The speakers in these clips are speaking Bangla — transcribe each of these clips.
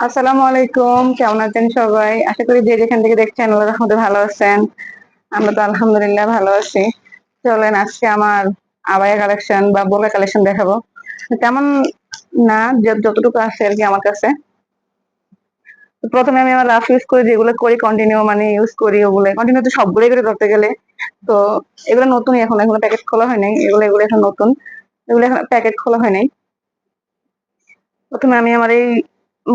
আসসালামু আলাইকুম, কেমন আছেন সবাই? আশা করি যে যেখান থেকে দেখছেন, আল্লাহ রহমতে ভালো আছেন। আমরা তো আলহামদুলিল্লাহ ভালো আছি। চলেন আজকে আমার আবায়া কালেকশন বা বোরকা কালেকশন দেখাবো। তেমন না যতটুকু আছে আর কি আমার কাছে। প্রথমে আমি আমার রাফ ইউজ করি, যেগুলো করি কন্টিনিউ মানে ইউজ করি ওগুলো। কন্টিনিউ তো সবগুলোই করে ধরতে গেলে। তো এগুলো নতুনই এখন এগুলো প্যাকেট খোলা হয় নাই। এগুলো এগুলো এখন নতুন। এগুলো এখন প্যাকেট খোলা হয় নাই। প্রথমে আমি আমার এই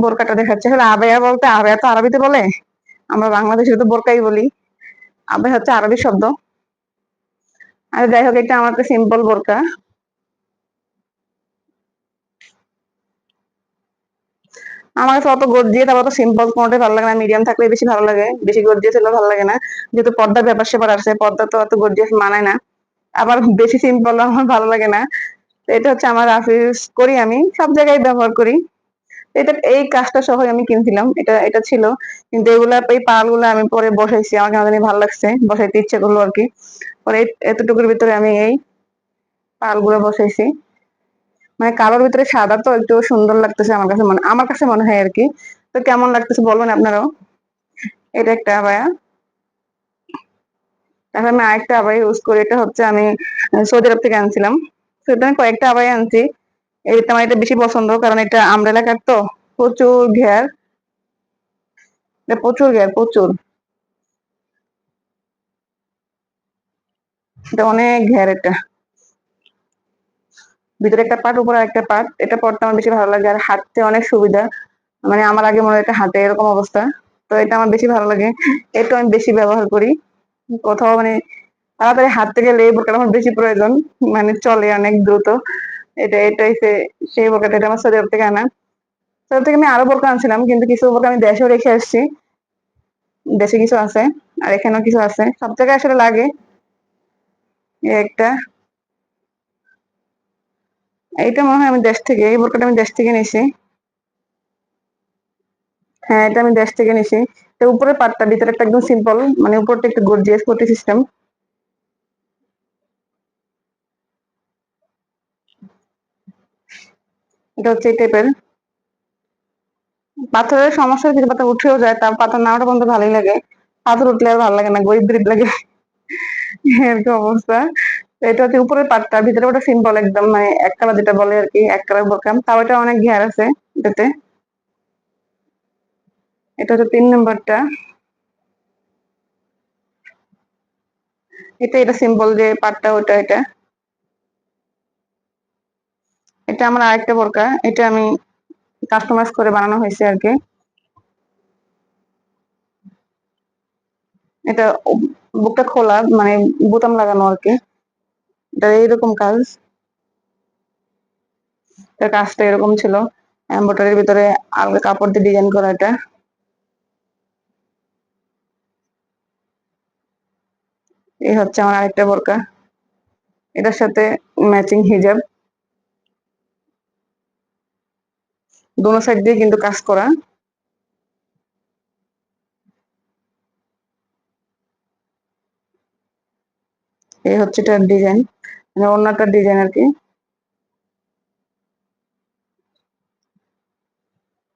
বোরকাটা দেখাচ্ছে। আসলে আবেয়া বলতে, আবেয়া তো আরবিতে বলে। আমরা বাংলাদেশে তো বোরকাই বলি। আবেয়া হচ্ছে আরবি শব্দ। আর যাই হোক, এটা আমার সিম্পল বোরকা। আমার কাছে অত গর্জিয়ে তারপর অত সিম্পল কোনোটাই ভালো লাগে না। মিডিয়াম থাকলে বেশি ভালো লাগে। বেশি গর্জিয়ে হলে ভালো লাগে না। যেহেতু পর্দার ব্যাপার স্যাপার আছে, পর্দা তো অত গর্জিয়াস মানায় না। আবার বেশি সিম্পল আমার ভালো লাগে না। তো এটা হচ্ছে আমার অফিস করি আমি। সব জায়গায় ব্যবহার করি। এটা এই কাজটা সহ আমি কিনছিলাম। এটা এটা ছিল। কিন্তু এগুলা এই পালগুলা আমি পরে বসাইছি। আমার কেন ভালো লাগছে। বসাইতে ইচ্ছে করল আর কি পরে এতটুকুর ভিতরে আমি এই পালগুলো বসাইছি। মানে কালোর ভিতরে সাদা তো একটু সুন্দর লাগতেছে আমার কাছে মনে, আমার কাছে মনে হয় আর কি তো কেমন লাগতেছে বলবেন আপনারাও? এটা একটা আবায়া। তারপর আমি আরেকটা আবায়া ইউজ করি। এটা হচ্ছে আমি সৌদি আরব থেকে আনছিলাম। এটা আমি কয়েকটা আবায়া আনছি। এটা আমার এটা বেশি পছন্দ, কারণ এটা আমরেলা কাট তো, প্রচুর ঘের। প্রচুর ঘের, প্রচুর। এটা অনেক ঘের এটা। ভিতরে একটা পার্ট উপরে একটা পার্ট এটা পড়তে আমার বেশি ভালো লাগে, আর হাঁটতে অনেক সুবিধা। মানে আমার আগে মনে হয় এটা হাঁটে এরকম অবস্থা, তো এটা আমার বেশি ভালো লাগে। এটা আমি বেশি ব্যবহার করি। কোথাও মানে তাড়াতাড়ি গেলে এই বোরকাটা আমার বেশি প্রয়োজন মানে চলে অনেক দ্রুত। এটা এটাই সে- সেই বোরকাটা এটা আমার সৌদি আরব থেকে আনা। সৌদি থেকে আমি আরও বোরকা আনছিলাম, কিন্তু কিছু বোরকা আমি দেশেও রেখে আসছি। দেশে কিছু আছে, আর এখানেও কিছু আছে। সব জায়গায় আসলে লাগে। একটা। এইটা মনে হয় আমি দেশ থেকে, এই বোরকাটা আমি দেশ থেকে নিছি। হ্যাঁ এটা আমি দেশ থেকে নিছি। তো উপরের পাটটা, ভিতরে একটা একদম সিম্পল মানে উপরটা একটু গর্জিয়াস কোটি সিস্টেম এটা হচ্ছে এই টাইপের পাথরের সমস্যা কিছু পাথর উঠেও যায় তার পাথর না ওঠা পর্যন্ত ভালোই লাগে। পাথর উঠলে আর ভালো লাগে না, গরিব লাগে। এরকম অবস্থা? এটা হচ্ছে উপরের পাটটা, ভিতরে ওটা সিম্পল একদম মানে এক কালার যেটা বলে আর কি, এক কালার বোরকাম তাও এটা অনেক ঘের আছে এটাতে। এটা হচ্ছে তিন নম্বরটা। এটা এটা সিম্পল যে পাটটা, ওটা, এটা। এটা আমার আরেকটা বোরকা। এটা আমি কাস্টমাইজ করে বানানো হয়েছে আর কি এটা বুকটা খোলা মানে বোতাম লাগানো আর কি এটা এইরকম কাজ। এটা কাজটা এরকম ছিল। এম্ব্রয়ডারির ভিতরে আলগা কাপড় দিয়ে ডিজাইন করা এটা। এই হচ্ছে আমার আরেকটা বোরকা। এটার সাথে ম্যাচিং হিজাব দোনো সাইড দিয়ে কিন্তু কাজ করা। এই হচ্ছে এটার ডিজাইন মানে অন্যটার ডিজাইন আর কি।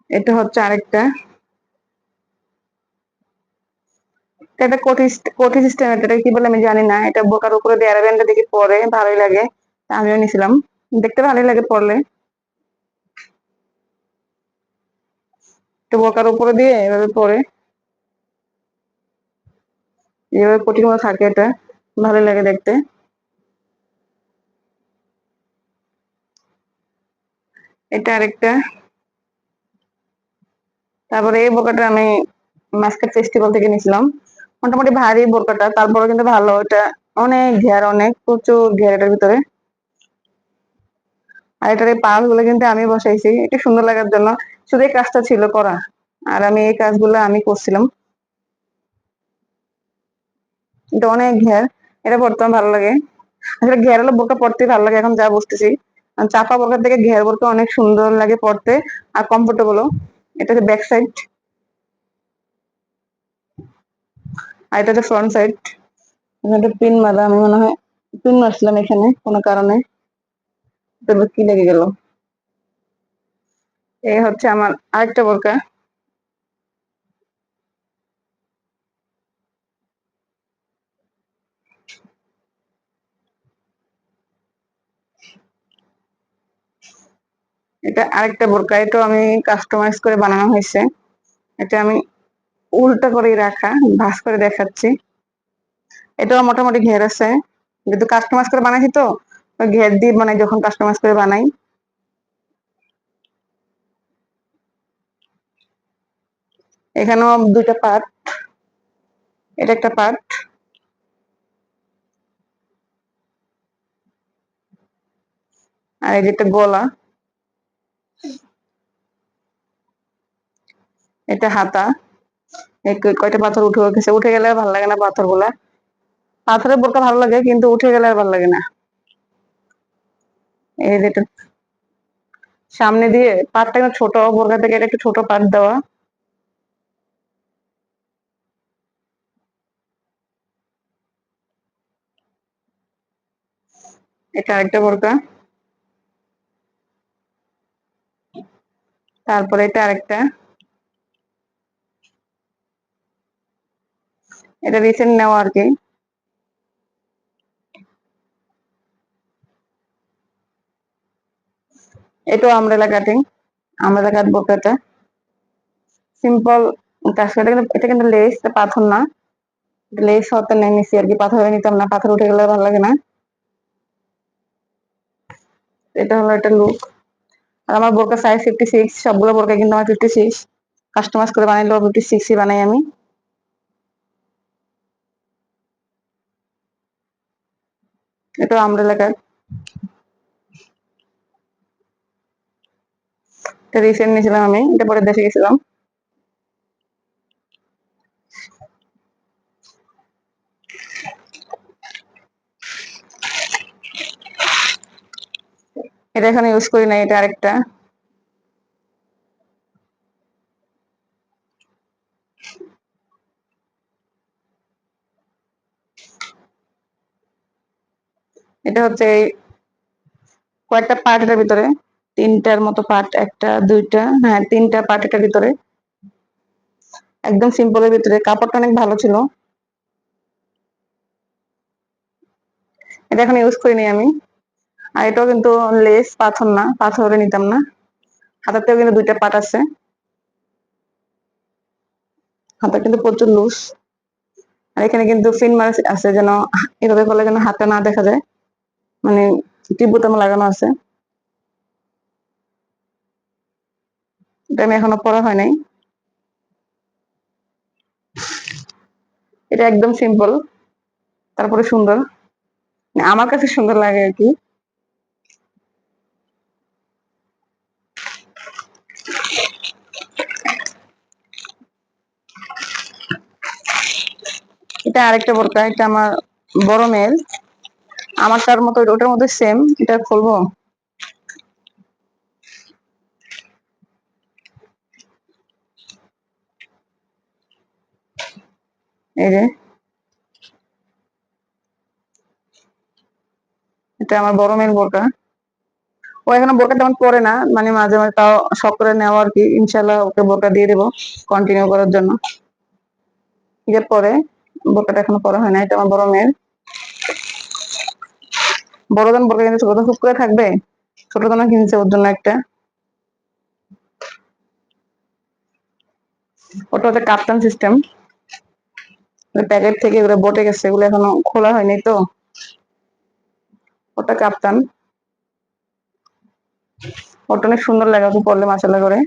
এটা হচ্ছে আরেকটা। এটা কোটি কোটি সিস্টেম এটা কি বলে আমি জানি না। এটা বোকার উপরে দিয়ে দেখি পরে, ভালোই লাগে। আমিও নিছিলাম। দেখতে ভালোই লাগে পরলে তো বোকার উপরে দিয়ে এভাবে পরে। যেভাবে কোটির মতো থাকে এটা, ভালোই লাগে দেখতে। এটা আরেকটা। তারপরে এই বোকাটা আমি মাস্কাট ফেস্টিভ্যাল থেকে নিয়েছিলাম মোটামুটি ভারী বোরকাটা তারপরে কিন্তু ভালো। এটা অনেক ঘের, অনেক প্রচুর ঘের এটার ভিতরে। আর এটার এই পালগুলো কিন্তু আমি বসাইছি। একটু সুন্দর লাগার জন্য। শুধু এই কাজটা ছিল করা। আর আমি এই কাজগুলো আমি করছিলাম। এটা অনেক ঘের। এটা পড়তে আমার ভালো লাগে। আসলে ঘের হলো বোরকা পড়তে ভালো লাগে, এখন যা বুঝতেছি আর চাপা বোরকার থেকে ঘের বোরকা অনেক সুন্দর লাগে পড়তে আর কমফোর্টেবলও এটা হচ্ছে ব্যাক সাইড আর এটা হচ্ছে ফ্রন্ট সাইড এখানে পিন মারা, আমি মনে হয় পিন মারছিলাম এখানে, কোনো কারণে। কি লেগে গেল? এই হচ্ছে আমার আরেকটা বোরকা। এটা আরেকটা বোরকা এটা আমি কাস্টমাইজ করে বানানো হয়েছে। এটা আমি উল্টা করে রাখা ভাস করে দেখাচ্ছি। এটাও মোটামুটি ঘের আছে। কিন্তু কাস্টমাইজ করে বানাইছি তো ঘের দিয়ে মানে যখন কাস্টমাইজ করে বানাই। এখানেও দুইটা পার্ট এটা একটা পার্ট আর এই যে একটা গলা। এটা হাতা। কয়টা পাথর উঠে গেছে উঠে গেলে ভালো লাগে না পাথরগুলা পাথরের বোরকা ভালো লাগে, কিন্তু উঠে গেলে আর ভালো লাগে না। এই যেটা সামনে দিয়ে পাটটা ছোট, বোরকা থেকে এটা একটু ছোট পাট দেওয়া। এটা আরেকটা বোরকা। তারপরে এটা আরেকটা। এটা রিসেন্ট নেওয়া আর কি। এটাও আমরেলা কাটিং আমরেলা কাট বোরকাটা। সিম্পল কিন্তু- এটা কিন্তু লেস পাথর না। লেস হতে নিছি আর কি, পাথর নিতাম না, পাথর উঠে গেলে ভালো লাগে না। এটা হলো একটা লুক আর আমার বোরকা সাইজ ফিফটি সিক্স সবগুলো বোরকা কিন্তু আমার ফিফটি সিক্স কাস্টমাইজ করে বানাইলেও ফিফটি সিক্সই বানাই আমি। এটা আমরেলা এলাকার। এটা রিসেন্ট নিয়েছিলাম আমি, এটা পরে দেশে গেছিলাম। এটা এখানে ইউজ করি না এটা আরেকটা। এটা হচ্ছে কয়েকটা পার্ট এটার ভিতরে, তিনটার মতো পার্ট, একটা, দুইটা হ্যাঁ তিনটা পার্ট এটার ভিতরে। একদম সিম্পলের ভিতরে, কাপড়টা অনেক ভালো ছিল। এটা এখন ইউজ করিনি আমি। আর এটাও কিন্তু লেস, পাথর না, পাথরে নিতাম না। হাতাতেও কিন্তু দুইটা পাট আছে। হাতা কিন্তু প্রচুর লুজ আর এখানে কিন্তু ফিন মার্ক আছে যেন এভাবে করলে যেন হাতটা না দেখা যায়। মানে তীব্রতম লাগানো আছে। আমি এখনও পরা হয় নাই। এটা একদম সিম্পল তারপরে সুন্দর। আমার কাছে সুন্দর লাগে আর কি। এটা আরেকটা বোরকা, এটা আমার বড় মেয়ের। আমার তার মতো, ওটার মধ্যে সেম এটা খুলবো? এই যে। এটা আমার বড় মেয়ের বোরকা। ও এখনও বোরকা তেমন পরে না মানে মাঝে মাঝে তাও শখ করে নেওয়া আর কি। ইনশাল্লাহ ওকে বোরকা দিয়ে দেবো কন্টিনিউ করার জন্য। ঈদের পরে বোরকাটা এখনও পরা হয় না, এটা আমার বড় মেয়ের। বড় বড়জন বোরকা কিন্তু ছোট খুব করে থাকবে ছোট দানা কিনছে ওর জন্য একটা। ওটা হচ্ছে কাপ্তান সিস্টেম প্যাকেট থেকে এগুলো বটে গেছে, এগুলো এখনও খোলা হয়নি তো। ওটা কাপ্তান ওটা অনেক সুন্দর লাগে ওকে পরলে মাসালা করে।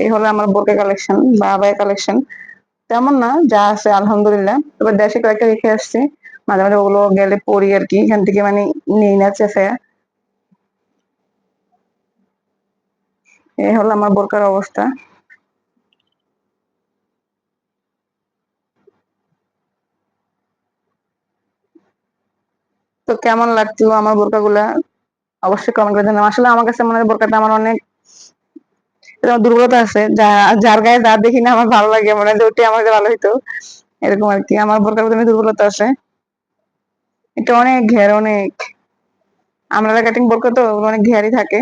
এই হলো আমার বোরকা কালেকশন বা আবায়া কালেকশন তেমন না, যা আছে, আলহামদুলিল্লাহ। তবে দেশে কয়েকটা রেখে আসছে। মাঝে মাঝে ওগুলো গেলে পড়ি আর কি, এখান থেকে মানে নিই না চেফে এই হলো আমার বোরকার অবস্থা। তো কেমন লাগছিল আমার বোরকাগুলা? অবশ্যই কমেন্ট করে জানাবেন। আসলে আমার কাছে মনে হয় বোরকাটা আমার অনেক দুর্বলতা আছে, যা, যার গায়ে যা দেখি না আমার ভালো লাগে, মনে হয় ওটাই আমার ভালো হইতো। এরকম আর কি, আমার বোরকার প্রতি দুর্বলতা আছে। এটা অনেক ঘের, অনেক। আমরা কাটিং বোরকা তো, অনেক ঘেরই থাকে।